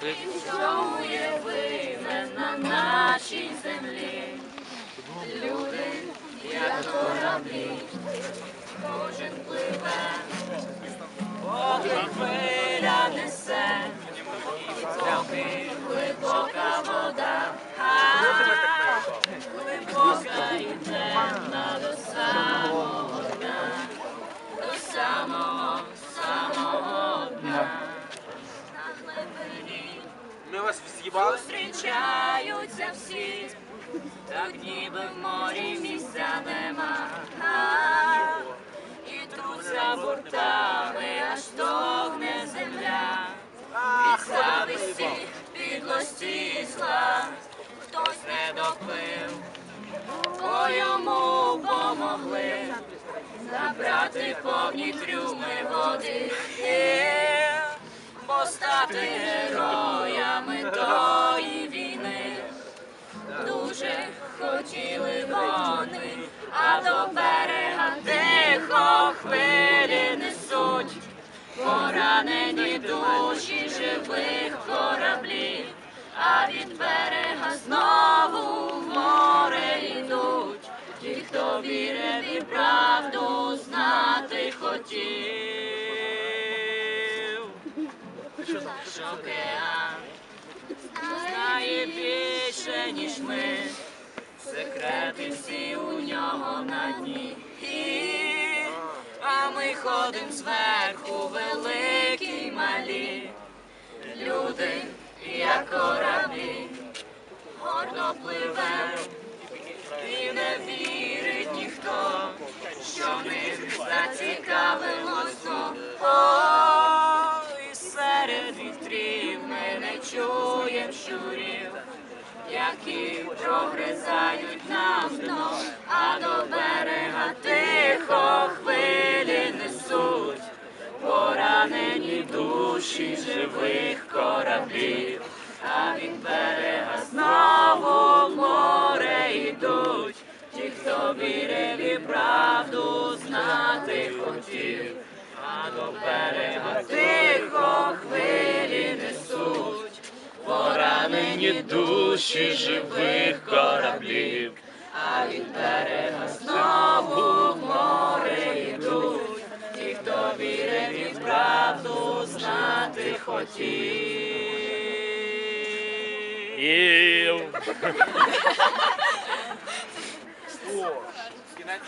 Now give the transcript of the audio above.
Чому є винен на нашій землі? Люди, як кораблі, кожен пливе, Ми? Зустрічаються всі, так ніби в морі місця нема. І труться бортами, аж стогне земля. Від зависті, підлості зла, хтось не допив, бо йому помогли забрати повні трюми води. Бо стати дуже хотіли вони, а до берега тихо хвилі несуть поранені душі живих кораблів, а від берега знову в море йдуть. Ті, хто вірив і правду знати хотів. Наш океан знає більше, ніж ми, секрети всі у нього на дні. А ми ходим зверху, великі малі, люди, як кораблі, гордо пливе, і не вірить ніхто, що них зацікавилось. Ой, серед вітрів ми не чуєм щурів, які прогризають нам дно, а до берега тихо хвилі несуть, поранені душі живих кораблів, а від берега знову море йдуть. Ті, хто вірив і правду знати хотів, а до берега тихо поранені душі живих кораблів, а від берега знову в море йдуть. Ті, хто вірив і правду знати хотів. Кінець.